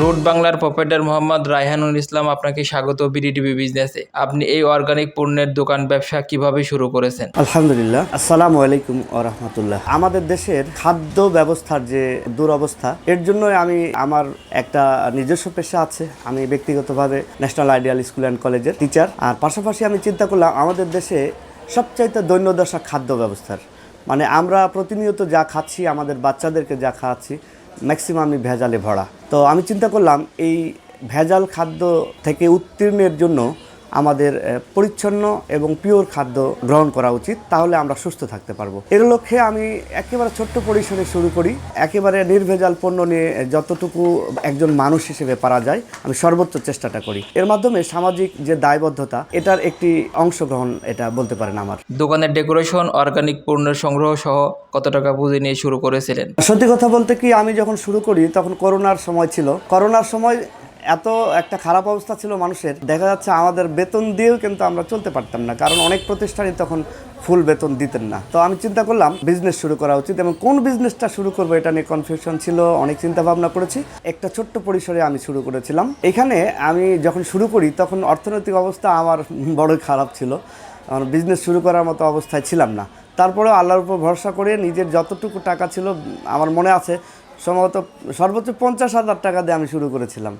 Root বাংলার proprietor Mohammad Raihanul ইসলাম আপনাকে স্বাগত বিডিটিভি বিজনেসে আপনি এই অর্গানিক পণ্যের দোকান ব্যবসা কীভাবে শুরু করেছেন? আলহামদুলিল্লাহ। আসসালামু আলাইকুম রহমতুল্লাহ। আমাদের দেশের খাদ্য ব্যবস্থার যে দুরবস্থা, এর জন্য আমি আমার একটা নিজস্ব পেশা আছে। আমি ব্যক্তিগতভাবে ন্যাশনাল আইডিয়াল স্কুল অ্যান্ড কলেজের টিচার আর পাশাপাশি আমি চিন্তা করলাম, আমাদের দেশে সবচাইতে দৈন্যদশা খাদ্য ব্যবস্থার। মানে আমরা প্রতিনিয়ত যা খাচ্ছি, আমাদের বাচ্চাদেরকে যা খাওয়াচ্ছি ম্যাক্সিমামই ভেজালে ভরা। তো আমি চিন্তা করলাম এই ভেজাল খাদ্য থেকে উত্তীর্ণের জন্য আমাদের পরিচ্ছন্ন এবং পিওর খাদ্য গ্রহণ করা উচিত তাহলে আমরা সুস্থ থাকতে পারব। এর লক্ষ্যে আমি একেবারে ছোট্ট পরিসরে শুরু করি। একেবারে নির্ভেজাল পণ্য নিয়ে যতটুকু একজন মানুষ হিসেবে পারা যায় আমি সর্বোচ্চ চেষ্টাটা করি। এর মাধ্যমে সামাজিক যে দায়বদ্ধতা এটার একটি অংশগ্রহণ এটা বলতে পারেন আমার। দোকানের ডেকোরেশন অর্গানিক পণ্যের সংগ্রহ সহ কত টাকা পুঁজি নিয়ে শুরু করেছিলেন? সত্যি কথা বলতে কি আমি যখন শুরু করি তখন করোনার সময় ছিল। করোনার সময় এত একটা খারাপ অবস্থা ছিল মানুষের। দেখা যাচ্ছে আমাদের বেতন দিয়েও কিন্তু আমরা চলতে পারতাম না, কারণ অনেক প্রতিষ্ঠানই তখন ফুল বেতন দিতেন না। তো আমি চিন্তা করলাম বিজনেস শুরু করা উচিত এবং কোন বিজনেসটা শুরু করব এটা নিয়ে কনফিউশন ছিল, অনেক চিন্তা ভাবনা করেছি। একটা ছোট্ট পরিসরে আমি শুরু করেছিলাম। এখানে আমি যখন শুরু করি, তখন অর্থনৈতিক অবস্থা আমার বড়ই খারাপ ছিল। আমার বিজনেস শুরু করার মতো অবস্থায় ছিলাম না। তারপরেও আল্লাহর উপর ভরসা করে নিজের যতটুকু টাকা ছিল, আমার মনে আছে, সম্ভবত সর্বোচ্চ পঞ্চাশ হাজার টাকা দিয়ে আমি শুরু করেছিলাম।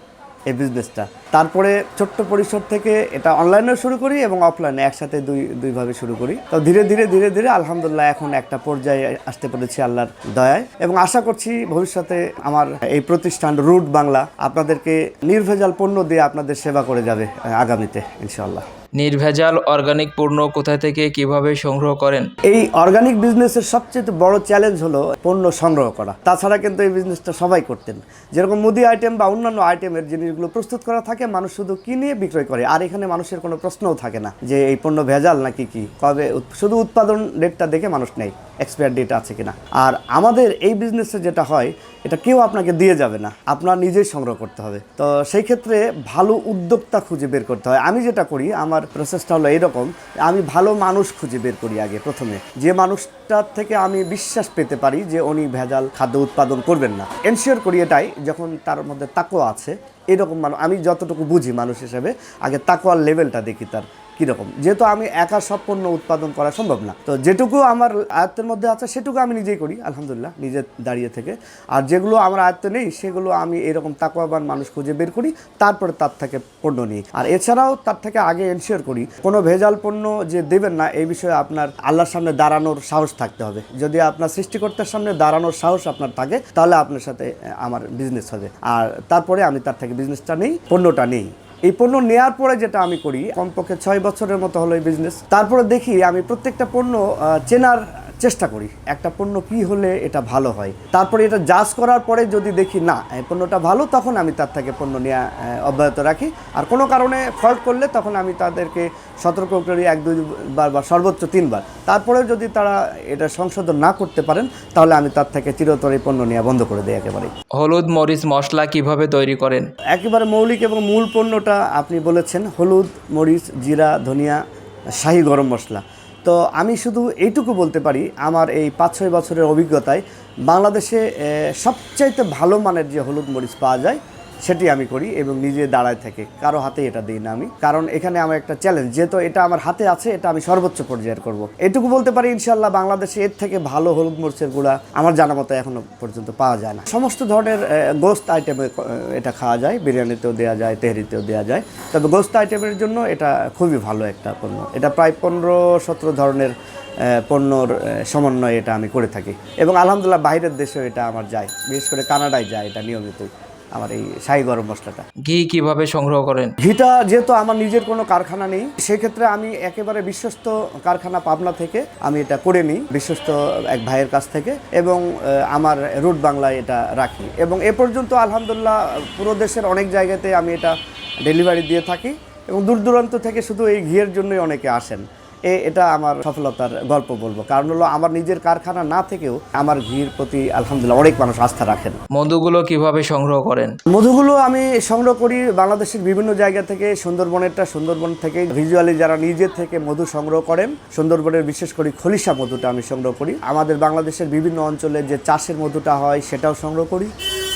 এই বিজনেসটা তারপরে ছোট্ট পরিসর থেকে এটা অনলাইনেও শুরু করি এবং অফলাইনে একসাথে দুই, দুইভাবে শুরু করি। তো ধীরে ধীরে ধীরে ধীরে আলহামদুলিল্লাহ এখন একটা পর্যায়ে আসতে পেরেছি আল্লাহর দয়ায় এবং আশা করছি ভবিষ্যতে আমার এই প্রতিষ্ঠান রুট বাংলা আপনাদেরকে নির্ভেজাল পণ্য দিয়ে আপনাদের সেবা করে যাবে, আগামীতে, ইনশাআল্লাহ। নির্ভেজাল অর্গানিক পণ্য কোথা থেকে কীভাবে সংগ্রহ করেন? এই অর্গানিক বিজনেসের সবচেয়ে বড় চ্যালেঞ্জ হলো পণ্য সংগ্রহ করা। তাছাড়া কিন্তু এই বিজনেসটা সবাই করতেন। যেরকম মুদি আইটেম বা অন্যান্য আইটেমের জিনিসগুলো প্রস্তুত করা থাকে, মানুষ শুধু কিনে বিক্রয় করে। আর এখানে মানুষের কোনো প্রশ্নও থাকে না যে এই পণ্য ভেজাল নাকি কি? কবে শুধু উৎপাদন ডেটটা দেখে মানুষ নেই এক্সপায়ার ডেট আছে কিনা। আর আমাদের এই বিজনেসে যেটা হয় এটা কেউ আপনাকে দিয়ে যাবে না। আপনার নিজেই সংগ্রহ করতে হবে। তো সেই ক্ষেত্রে ভালো উদ্যোক্তা খুঁজে বের করতে হয়। আমি যেটা করি, আমার প্রসেসটা হলো এরকম, আমি ভালো মানুষ খুঁজে বের করি আগে প্রথমে। যে মানুষটার থেকে আমি বিশ্বাস পেতে পারি যে উনি ভেজাল খাদ্য উৎপাদন করবেন না। এনশিওর করি এটাই, যখন তার মধ্যে তাকোয়া আছে, এরকম মানুষ আমি যতটুকু বুঝি মানুষ হিসেবে, আগে তাকোয়ার লেভেলটা দেখি তার। কীরকম? যেহেতু আমি একা সব পণ্য উৎপাদন করা সম্ভব না। তো যেটুকু আমার আয়ত্তের মধ্যে আছে, সেটুকু আমি নিজেই করি, আলহামদুলিল্লাহ, নিজে দাঁড়িয়ে থেকে। আর যেগুলো আমার আয়ত্তে নেই, সেগুলো আমি এরকম তাকওয়াবান মানুষ খুঁজে বের করি, তারপরে তার থেকে পণ্য নিই। আর এছাড়াও তার থেকে আগে এনশিওর করি, কোনো ভেজাল পণ্য যে দেবেন না, এই বিষয়ে আপনার আল্লাহর সামনে দাঁড়ানোর সাহস থাকতে হবে। যদি আপনার সৃষ্টিকর্তার সামনে দাঁড়ানোর সাহস আপনার থাকে, তাহলে আপনার সাথে আমার বিজনেস হবে। আর তারপরে আমি তার থেকে বিজনেসটা নেই, পণ্যটা নেই। এই পণ্য নেওয়ার পরে যেটা আমি করি, কমপক্ষে ছয় বছরের মতো হলো এই বিজনেস তারপরে দেখি আমি প্রত্যেকটা পণ্য চেনার চেষ্টা করি। একটা পণ্য কি হলে এটা ভালো হয়। তারপরে এটা জাজ করার পরে যদি দেখি না পণ্যটা ভালো তখন আমি তার থেকে পণ্য নেওয়া অব্যাহত রাখি। আর কোনো কারণে ফল্ট করলে তখন আমি তাদেরকে সতর্ক করি এক দুইবার বা সর্বোচ্চ তিনবার। তারপরেও যদি তারা এটা সংশোধন না করতে পারেন তাহলে আমি তার থেকে চিরতরে পণ্য নেওয়া বন্ধ করে দিই একেবারে হলুদ মরিচ মশলা কীভাবে তৈরি করেন? একেবারে মৌলিক এবং মূল পণ্যটা আপনি বলেছেন হলুদ মরিচ জিরা ধনিয়া শাহি গরম মশলা। তো আমি শুধু এইটুকু বলতে পারি, আমার এই পাঁচ ছয় বছরের অভিজ্ঞতায় বাংলাদেশে সবচাইতে ভালো মানের যে হলুদ মরিচ পাওয়া যায় সেটি আমি করি এবং নিজে দাঁড়ায় থেকে। কারও হাতে এটা দিই না আমি। কারণ এখানে আমার একটা চ্যালেঞ্জ যেহেতু এটা আমার হাতে আছে, এটা আমি সর্বোচ্চ পর্যায়ের করব। এটুকু বলতে পারি ইনশাল্লাহ বাংলাদেশে এর থেকে ভালো হলুদ মরিচের গুঁড়া আমার জানা মতো এখনও পর্যন্ত পাওয়া যায় না। সমস্ত ধরনের গোস্ত আইটেমে এটা খাওয়া যায়, বিরিয়ানিতেও দেওয়া যায়, তেহরিতেও দেওয়া যায়। তবে গোস্ত আইটেমের জন্য এটা খুবই ভালো একটা পণ্য। এটা প্রায় পনেরো সতেরো ধরনের পণ্যর সমন্বয়ে এটা আমি করে থাকি। এবং আলহামদুলিল্লাহ বাইরের দেশেও এটা আমার যায়। বিশেষ করে কানাডায় যায় এটা নিয়মিতই। আমার এই শাহি গরম মশলাটা। ঘি কীভাবে সংগ্রহ করেন? ঘিটা যেহেতু আমার নিজের কোনো কারখানা নেই সেক্ষেত্রে আমি একেবারে বিশ্বস্ত কারখানা পাবনা থেকে আমি এটা করে নিই বিশ্বস্ত এক ভাইয়ের কাছ থেকে এবং আমার রুট বাংলায় এটা রাখি। এবং এ পর্যন্ত আলহামদুলিল্লাহ পুরো দেশের অনেক জায়গাতে আমি এটা ডেলিভারি দিয়ে থাকি এবং দূর দূরান্ত থেকে শুধু এই ঘিয়ের জন্যই অনেকে আসেন। এ এটা আমার সফলতার গল্প বলব। কারণ হলো আমার নিজের কারখানা না থেকেও আমার ঘির প্রতি আলহামদুলিল্লাহ অনেক মানুষ আস্থা রাখেন। মধুগুলো কীভাবে সংগ্রহ করেন? মধুগুলো আমি সংগ্রহ করি বাংলাদেশের বিভিন্ন জায়গা থেকে সুন্দরবনেরটা সুন্দরবন থেকে। ভিজুয়ালি যারা নিজে থেকে মধু সংগ্রহ করেন সুন্দরবনের বিশেষ করে খলিশা মধুটা আমি সংগ্রহ করি। আমাদের বাংলাদেশের বিভিন্ন অঞ্চলে যে চাষের মধুটা হয় সেটাও সংগ্রহ করি।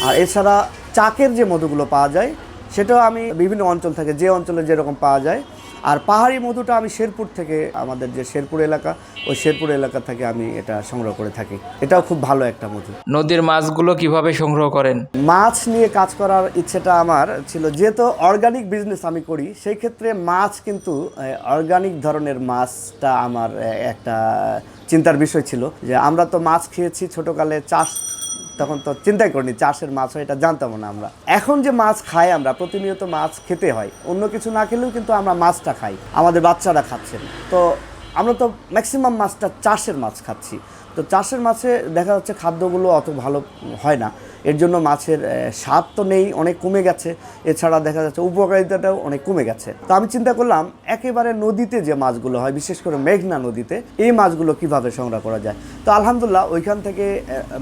আর এছাড়া চাকের যে মধুগুলো পাওয়া যায় সেটাও আমি বিভিন্ন অঞ্চল থেকে যে অঞ্চলে যেরকম পাওয়া যায় আর পাহাড়ি মধুটা আমি শেরপুর থেকে আমাদের যে শেরপুর এলাকা ওই শেরপুর এলাকা থেকে আমি এটা সংগ্রহ করে থাকি। এটাও খুব ভালো একটা মধু। নদীর মাছগুলো কীভাবে সংগ্রহ করেন? মাছ নিয়ে কাজ করার ইচ্ছেটা আমার ছিল যেহেতু অর্গানিক বিজনেস আমি করি সেই ক্ষেত্রে মাছ কিন্তু অর্গানিক ধরনের মাছটা আমার একটা চিন্তার বিষয় ছিল যে আমরা তো মাছ খেয়েছি ছোটকালে চাষ তখন তো চিন্তাই করিনি, চাষের মাছ হয়, এটা জানতাম না আমরা। এখন যে মাছ খাই আমরা, প্রতিনিয়ত মাছ খেতে হয়। অন্য কিছু না খেলেও কিন্তু আমরা মাছটা খাই, আমাদের বাচ্চারা খাচ্ছেন তো আমরা তো ম্যাক্সিমাম মাছটা চাষের মাছ খাচ্ছি। তো চাষের মাছে দেখা যাচ্ছে খাদ্যগুলো অত ভালো হয় না। এর জন্য মাছের স্বাদ তো নেই, অনেক কমে গেছে। এছাড়া দেখা যাচ্ছে উপকারিতাটাও অনেক কমে গেছে। তো আমি চিন্তা করলাম, একেবারে নদীতে যে মাছগুলো হয়, বিশেষ করে মেঘনা নদীতে, এই মাছগুলো কীভাবে সংগ্রহ করা যায়? তো আলহামদুলিল্লাহ, ওইখান থেকে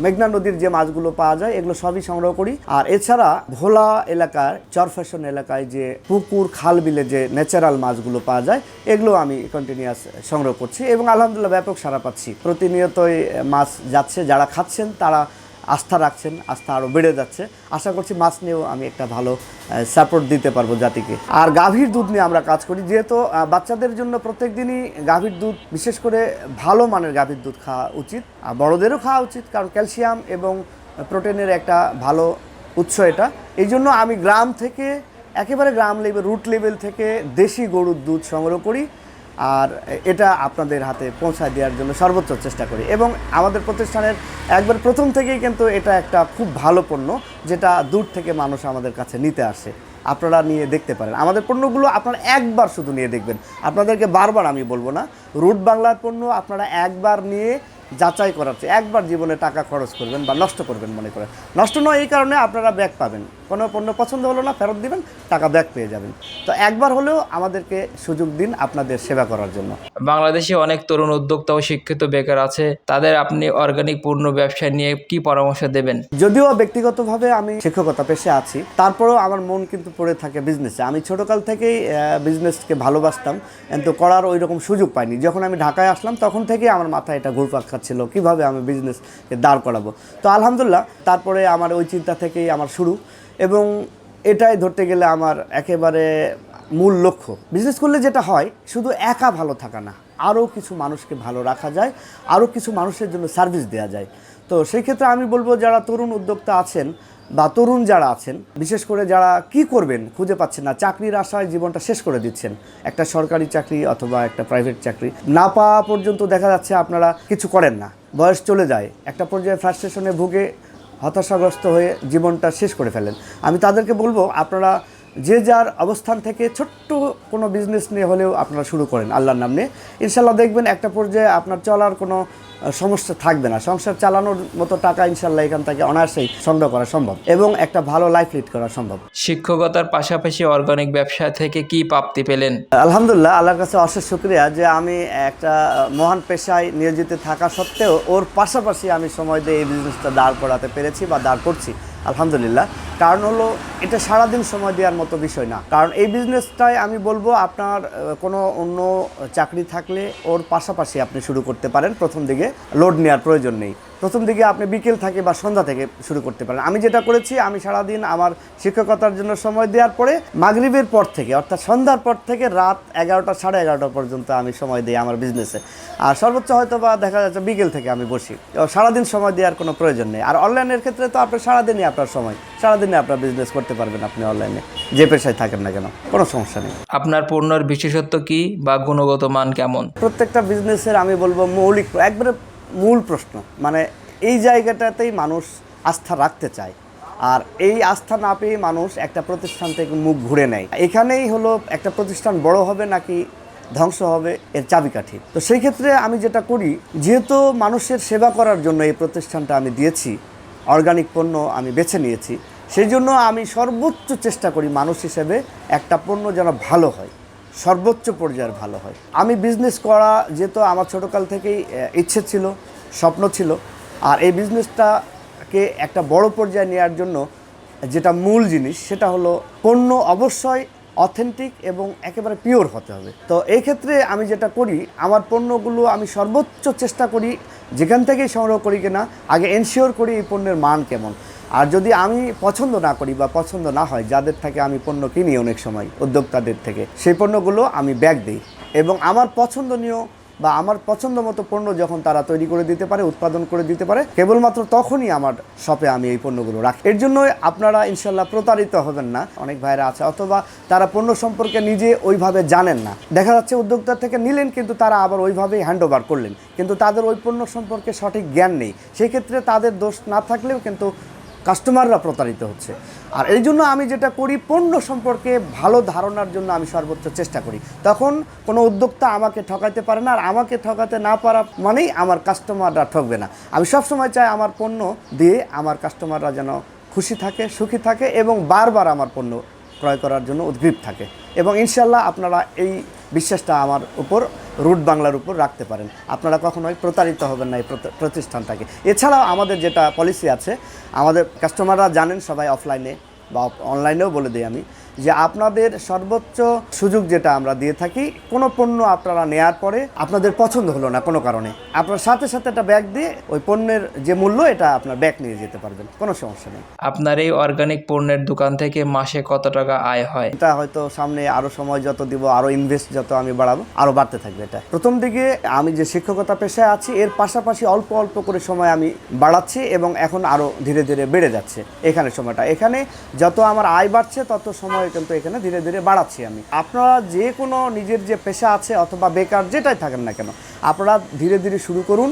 মেঘনা নদীর যে মাছগুলো পাওয়া যায়, এগুলো সবই সংগ্রহ করি। আর এছাড়া ভোলা এলাকার, চরফ্যাশন এলাকায় যে পুকুর খাল বিলে যে ন্যাচারাল মাছগুলো পাওয়া যায় এগুলো আমি কন্টিনিউয়াস সংগ্রহ করছি এবং আলহামদুলিল্লাহ ব্যাপক সারা পাচ্ছি। প্রতিনিয়তই মাছ যাচ্ছে, যারা খাচ্ছেন, তারা আস্থা রাখছেন, আস্থা আরও বেড়ে যাচ্ছে। আশা করছি মাছ নিয়েও আমি একটা ভালো সাপোর্ট দিতে পারব জাতিকে। আর গাভীর দুধ নিয়ে আমরা কাজ করি, যেহেতু বাচ্চাদের জন্য প্রত্যেক দিনই গাভীর দুধ, বিশেষ করে ভালো মানের গাভীর দুধ খাওয়া উচিত। আর বড়োদেরও খাওয়া উচিত, কারণ ক্যালসিয়াম এবং প্রোটিনের একটা ভালো উৎস এটা। এই জন্য আমি গ্রাম থেকে, একেবারে গ্রাম লেভেল রুট লেভেল থেকে দেশি গরুর দুধ সংগ্রহ করি। আর এটা আপনাদের হাতে পৌঁছায় দেওয়ার জন্য সর্বোচ্চ চেষ্টা করি। এবং আমাদের প্রতিষ্ঠানের একবার প্রথম থেকেই কিন্তু এটা একটা খুব ভালো পণ্য, যেটা দূর থেকে মানুষ আমাদের কাছে নিতে আসে। আপনারা নিয়ে দেখতে পারেন। আমাদের পণ্যগুলো আপনারা একবার শুধু নিয়ে দেখবেন। আপনাদেরকে বারবার আমি বলব না, রুট বাংলার পণ্য আপনারা একবার নিয়ে যাচাই করার একবার জীবনে টাকা খরচ করবেন বা নষ্ট করবেন মনে করেন। নষ্ট নয় এই কারণে আপনারা ব্যাগ পাবেন। কোনো পণ্য পছন্দ হলো না ফেরত দিবেন টাকা ব্যাক পেয়ে যাবেন। তো একবার হলেও আমাদেরকে সুযোগ দিন আপনাদের সেবা করার জন্য। বাংলাদেশে অনেক তরুণ উদ্যোক্তা ও শিক্ষিত বেকার আছে তাদের আপনি অর্গানিক পূর্ণ ব্যবসা নিয়ে কি পরামর্শ দেবেন? যদিও ব্যক্তিগতভাবে আমি শিক্ষকতা পেশে আছি তারপরেও আমার মন কিন্তু পড়ে থাকে বিজনেসে আমি ছোটকাল থেকেই বিজনেসকে ভালোবাসতাম কিন্তু করার ওই রকম সুযোগ পাইনি। যখন আমি ঢাকায় আসলাম তখন থেকেই আমার মাথায় এটা ঘুরপাক খাচ্ছিল কীভাবে আমি বিজনেসকে দাঁড় করাবো। তো আলহামদুলিল্লাহ তারপরে আমার ওই চিন্তা থেকেই আমার শুরু। এবং এটাই ধরতে গেলে আমার একেবারে মূল লক্ষ্য। বিজনেস করলে যেটা হয়, শুধু একা ভালো থাকা না, আরও কিছু মানুষকে ভালো রাখা যায়, আরও কিছু মানুষের জন্য সার্ভিস দেওয়া যায়। তো সেই ক্ষেত্রে আমি বলব, যারা তরুণ উদ্যোক্তা আছেন বা তরুণ যারা আছেন, বিশেষ করে যারা কি করবেন খুঁজে পাচ্ছেন না, চাকরির আশায় জীবনটা শেষ করে দিচ্ছেন। একটা সরকারি চাকরি অথবা একটা প্রাইভেট চাকরি। না পাওয়া পর্যন্ত দেখা যাচ্ছে আপনারা কিছু করেন না, বয়স চলে যায়, একটা পর্যায়ে ফ্রাস্ট্রেশনে ভুগে হতাশাগ্রস্ত হয়ে জীবনটা শেষ করে ফেলেন। আমি তাদেরকে বলব, আপনারা যে যার অবস্থান থেকে ছোট্ট কোনো বিজনেস নিয়ে হলেও আপনারা শুরু করেন আল্লাহর নাম। নিয়ে ইনশাল্লাহ দেখবেন একটা পর্যায়ে আপনার চলার কোনো সমস্যা থাকবে না। সংসার চালানোর মতো টাকা ইনশাল্লাহ এখান থেকে অনায়াসেই সংগ্রহ করা সম্ভব এবং একটা ভালো লাইফ লিড করা সম্ভব। শিক্ষকতার পাশাপাশি অর্গানিক ব্যবসা থেকে কি প্রাপ্তি পেলেন? আলহামদুলিল্লাহ আল্লাহর কাছে অশেষ শুক্রিয়া যে আমি একটা মহান পেশায় নিয়োজিত থাকা সত্ত্বেও ওর পাশাপাশি আমি সময় দিয়ে এই বিজনেসটা দাঁড় করাতে পেরেছি বা দাঁড় করছি। আলহামদুলিল্লাহ। কারণ হলো, এটা সারাদিন সময় দেওয়ার মতো বিষয় না। কারণ এই বিজনেসটাই আমি বলব, আপনার কোনো অন্য চাকরি থাকলে ওর পাশাপাশি আপনি শুরু করতে পারেন। প্রথম দিকে লোড নেওয়ার প্রয়োজন নেই। প্রথম দিকে আপনি বিকেল থেকে বা সন্ধ্যা থেকে শুরু করতে পারেন। আমি যেটা করেছি আমি সারাদিন আমার শিক্ষকতার জন্য সময় দেওয়ার পরে মাগরিবের পর থেকে অর্থাৎ সন্ধ্যার পর থেকে রাত এগারোটা সাড়ে এগারোটা পর্যন্ত আমি সময় দিই আমার বিজনেসে আর সর্বোচ্চ হয়তো বা দেখা যাচ্ছে বিকেল থেকে আমি বসি। সারাদিন সময় দেওয়ার কোনো প্রয়োজন নেই। আর অনলাইনের ক্ষেত্রে তো আপনার সারাদিনই আপনার সময় সারাদিনে আপনার বিজনেস করতে পারবেন আপনি অনলাইনে। যে পেশায় থাকেন না কেন কোনো সমস্যা নেই। আপনার পণ্যের বিশেষত্ব কি বা গুণগত মান কেমন? প্রত্যেকটা বিজনেসের আমি বলব মৌলিক একবারে মূল প্রশ্ন মানে এই জায়গাটাতেই মানুষ আস্থা রাখতে চায়। আর এই আস্থা না পেয়ে মানুষ একটা প্রতিষ্ঠান থেকে মুখ ঘুরে নেয়। এখানেই হলো একটা প্রতিষ্ঠান বড় হবে নাকি ধ্বংস হবে, এর চাবিকাঠি। তো সেই ক্ষেত্রে আমি যেটা করি, যেহেতু মানুষের সেবা করার জন্য এই প্রতিষ্ঠানটা আমি দিয়েছি, অর্গানিক পণ্য আমি বেছে নিয়েছি, সেই জন্য আমি সর্বোচ্চ চেষ্টা করি মানুষ হিসেবে একটা পণ্য যেন ভালো হয়। সর্বোচ্চ পর্যায়ের ভালো হয়। আমি বিজনেস করা যেহেতু আমার ছোটোকাল থেকেই ইচ্ছে ছিল, স্বপ্ন ছিল, আর এই বিজনেসটাকে একটা বড় পর্যায়ে নেওয়ার জন্য যেটা মূল জিনিস সেটা হলো পণ্য অবশ্যই অথেন্টিক এবং একেবারে পিওর হতে হবে। তো এই ক্ষেত্রে আমি যেটা করি, আমার পণ্যগুলো আমি সর্বোচ্চ চেষ্টা করি, যেখান থেকেই সংগ্রহ করি কিনা, আগে এনশিওর করি এই পণ্যের মান কেমন। আর যদি আমি পছন্দ না করি বা পছন্দ না হয়, যাদের থেকে আমি পণ্য কিনি অনেক সময়, উদ্যোক্তাদের থেকে, সেই পণ্যগুলো আমি ব্যাগ দিই। এবং আমার পছন্দনীয় বা আমার পছন্দ মতো পণ্য যখন তারা তৈরি করে দিতে পারে, উৎপাদন করে দিতে পারে, কেবলমাত্র তখনই আমার শপে আমি এই পণ্যগুলো রাখি। এর জন্য আপনারা ইনশাল্লাহ প্রতারিত হবেন না। অনেক ভাইরা আছে, অথবা তারা পণ্য সম্পর্কে নিজে ওইভাবে জানেন না। দেখা যাচ্ছে উদ্যোক্তা থেকে নিলেন, কিন্তু তারা আবার ওইভাবেই হ্যান্ড ওভার করলেন। কিন্তু তাদের ওই পণ্য সম্পর্কে সঠিক জ্ঞান নেই। সেই ক্ষেত্রে তাদের দোষ না থাকলেও কিন্তু কাস্টমাররা প্রতারিত হচ্ছে। আর এই জন্য আমি যেটা করি, পণ্য সম্পর্কে ভালো ধারণার জন্য আমি সর্বোচ্চ চেষ্টা করি। তখন কোনো উদ্যোক্তা আমাকে ঠকাইতে পারে না, আর আমাকে ঠকাতে না পারা মানেই আমার কাস্টমাররা ঠকবে না। আমি সবসময় চাই আমার পণ্য দিয়ে আমার কাস্টমাররা যেন খুশি থাকে, সুখী থাকে এবং বারবার আমার পণ্য ক্রয় করার জন্য উদ্গ্রীব থাকে। এবং ইনশাল্লাহ আপনারা এই বিশ্বাসটা আমার উপর, রুট বাংলার উপর রাখতে পারেন। আপনারা কখনোই প্রতারিত হবেন না এই প্রতি- প্রতিষ্ঠানটাকে। এছাড়াও আমাদের যেটা পলিসি আছে, আমাদের কাস্টমাররা জানেন সবাই অফলাইনে বা অনলাইনেও বলে দিই আমি যে আপনাদের সর্বোচ্চ সুযোগ যেটা আমরা দিয়ে থাকি কোনো পণ্য আপনারা নেয়ার পরে আপনাদের পছন্দ হলো না কোনো কারণে। আপনার সাথে সাথে একটা ব্যাগ দিয়ে ওই পণ্যের যে মূল্য এটা আপনার ব্যাগ নিয়ে যেতে পারবেন কোনো সমস্যা নেই। আপনার এই অর্গানিক পণ্যের দোকান থেকে মাসে কত টাকা আয় হয়? এটা হয়তো সামনে আরও সময় যত দিব আরও ইনভেস্ট যত আমি বাড়াবো আরও বাড়তে থাকবে এটা। প্রথম দিকে আমি যে শিক্ষকতা পেশায় আছি এর পাশাপাশি অল্প অল্প করে সময় আমি বাড়াচ্ছি এবং এখন আরও ধীরে ধীরে বেড়ে যাচ্ছে এখানে সময়টা। এখানে যত আমার আয় বাড়ছে তত সময় কিন্তু এখানে ধীরে ধীরে বাড়াচ্ছি আমি। আপনারা যে কোনো নিজের যে পেশা আছে অথবা বেকার যেটাই থাকেন না কেন, আপনারা ধীরে ধীরে শুরু করুন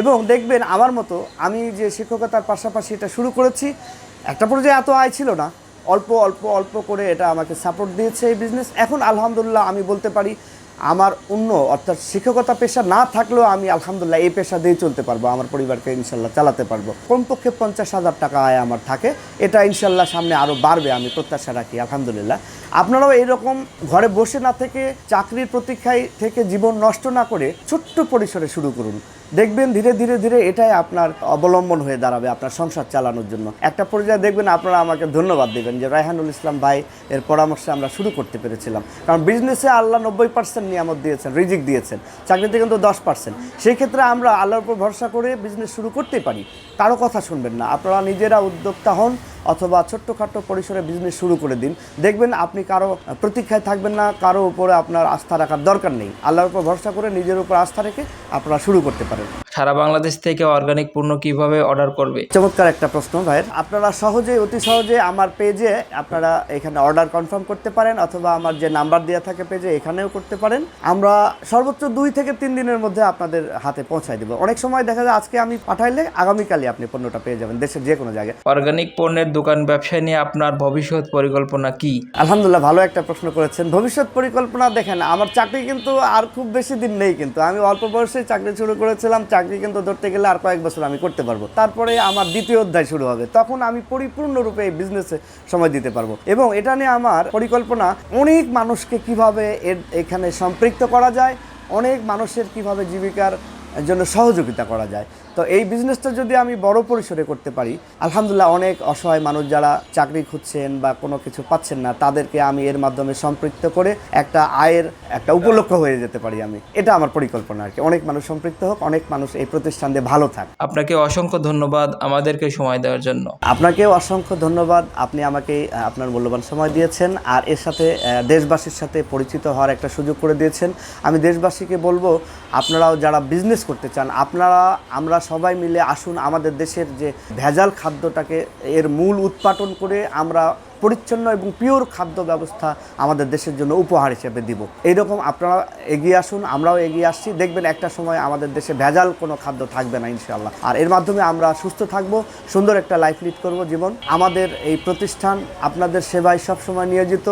এবং দেখবেন আমার মতো আমি যে শিক্ষকতার পাশাপাশি এটা শুরু করেছি, একটা পর্যায়ে এত আয় ছিল না। অল্প অল্প অল্প করে এটা আমাকে সাপোর্ট দিয়েছে এই বিজনেস এখন আলহামদুলিল্লাহ আমি বলতে পারি আমার অন্য অর্থাৎ শিক্ষকতা পেশা না থাকলেও আমি আলহামদুলিল্লাহ এই পেশা দিয়ে চলতে পারব, আমার পরিবারকে ইনশাল্লাহ চালাতে পারব। কমপক্ষে পঞ্চাশ হাজার টাকা আয় আমার থাকে। এটা ইনশাল্লাহ সামনে আরও বাড়বে, আমি প্রত্যাশা রাখি, আলহামদুলিল্লাহ। আপনারাও এরকম ঘরে বসে না থেকে চাকরির প্রতীক্ষায় থেকে জীবন নষ্ট না করে ছোট্ট পরিসরে শুরু করুন। দেখবেন ধীরে ধীরে ধীরে এটাই আপনার অবলম্বন হয়ে দাঁড়াবে আপনার সংসার চালানোর জন্য। একটা পর্যায়ে দেখবেন আপনারা আমাকে ধন্যবাদ দেবেন যে রায়হানুল ইসলাম ভাই এর পরামর্শে আমরা শুরু করতে পেরেছিলাম। কারণ বিজনেসে আল্লাহ নব্বই পার্সেন্ট নিয়ামত দিয়েছেন, রিজিক দিয়েছেন, চাকরিতে কিন্তু দশ পার্সেন্ট সেই ক্ষেত্রে আমরা আল্লাহর উপর ভরসা করে বিজনেস শুরু করতেই পারি। কারও কথা শুনবেন না। আপনারা নিজেরা উদ্যোক্তা হন অথবা ছোট্টখাটো পরিসরে বিজনেস শুরু করে দিন। দেখবেন আপনি কারও প্রতীক্ষায় থাকবেন না, কারও উপরে আপনার আস্থা রাখার দরকার নেই। আল্লাহর উপর ভরসা করে নিজের উপর আস্থা রেখে আপনারা শুরু করতে পারেন। সারা বাংলাদেশ থেকে অর্গানিক পণ্য কীভাবে অর্ডার করবে? চমৎকার একটা প্রশ্ন ভাইয়ের। আপনারা সহজে অতি সহজে আমার পেজে আপনারা এখানে অর্ডার কনফার্ম করতে পারেন অথবা আমার যে নাম্বার দেওয়া থাকে পেজে এখানেও করতে পারেন। আমরা সর্বোচ্চ দুই থেকে তিন দিনের মধ্যে আপনাদের হাতে পৌঁছায় দেবো। অনেক সময় দেখা যায় আজকে আমি পাঠাইলে আগামীকালই আপনি পণ্যটা পেয়ে যাবেন দেশের যে কোনো জায়গায়। অর্গানিক পণ্যের দোকান ব্যবসা নিয়ে আপনার ভবিষ্যৎ পরিকল্পনা কি? আলহামদুলিল্লাহ ভালো একটা প্রশ্ন করেছেন। ভবিষ্যৎ পরিকল্পনা দেখেন আমার চাকরি কিন্তু আর খুব বেশি দিন নেই কিন্তু। আমি অল্প বয়সে চাকরি শুরু করেছিলাম চাকরি কিন্তু ধরতে গেলে আর কয়েক বছর আমি করতে পারব। তারপরে আমার দ্বিতীয় অধ্যায় শুরু হবে। তখন আমি পরিপূর্ণরূপে এই বিজনেসে সময় দিতে পারব। এবং এটা নিয়ে আমার পরিকল্পনা, অনেক মানুষকে কীভাবে এর এখানে সম্পৃক্ত করা যায়, অনেক মানুষের কীভাবে জীবিকার জন্য সহযোগিতা করা যায়। তো এই বিজনেসটা যদি আমি বড় পরিসরে করতে পারি আলহামদুলিল্লাহ অনেক অসহায় মানুষ যারা চাকরি খুঁজছেন বা কোনো কিছু পাচ্ছেন না তাদেরকে আমি এর মাধ্যমে সম্পৃক্ত করে একটা আয়ের একটা উপলক্ষ হয়ে যেতে পারি আমি। এটা আমার পরিকল্পনা আর কি। অনেক মানুষ সম্পৃক্ত হোক অনেক মানুষ এই প্রতিষ্ঠান দিয়ে ভালো থাক। আপনাকে অসংখ্য ধন্যবাদ আমাদেরকে সময় দেওয়ার জন্য। আপনাকেও অসংখ্য ধন্যবাদ। আপনি আমাকে আপনার মূল্যবান সময় দিয়েছেন আর এর সাথে দেশবাসীর সাথে পরিচিত হওয়ার একটা সুযোগ করে দিয়েছেন। আমি দেশবাসীকে বলব আপনারাও যারা বিজনেস করতে চান, আপনারা, আমরা সবাই মিলে আসুন আমাদের দেশের যে ভেজাল খাদ্যটাকে এর মূল উৎপাদন করে আমরা পরিচ্ছন্ন এবং পিওর খাদ্য ব্যবস্থা আমাদের দেশের জন্য উপহার হিসেবে দিব। এইরকম আপনারা এগিয়ে আসুন, আমরাও এগিয়ে আসছি। দেখবেন একটা সময় আমাদের দেশে ভেজাল কোনো খাদ্য থাকবে না ইনশাল্লাহ আর এর মাধ্যমে আমরা সুস্থ থাকব, সুন্দর একটা লাইফ লিড করব জীবন। আমাদের এই প্রতিষ্ঠান আপনাদের সেবায় সবসময় নিয়োজিত।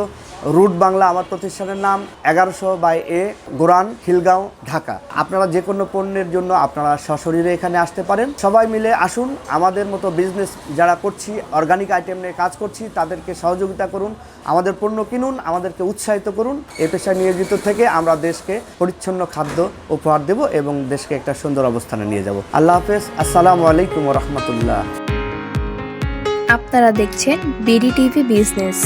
রুট বাংলা আমার প্রতিষ্ঠানের নাম, এগারোশো বাই এ, গোরান, খিলগাঁও, ঢাকা। আপনারা যে কোনো পণ্যের জন্য আপনারা সশরীরে এখানে আসতে পারেন। সবাই মিলে আসুন। আমাদের মতো বিজনেস যারা করছি অর্গানিক আইটেম নিয়ে কাজ করছি, তাদেরকে সহযোগিতা করুন, আমাদের পণ্য কিনুন, আমাদেরকে উৎসাহিত করুন। এ পেশায় নিয়োজিত থেকে আমরা দেশকে পরিচ্ছন্ন খাদ্য উপহার দেব এবং দেশকে একটা সুন্দর অবস্থানে নিয়ে যাব। আল্লাহ হাফেজ, আসসালামু আলাইকুম রহমতুল্লাহ। আপনারা দেখছেন বিডি টিভি বিজনেস।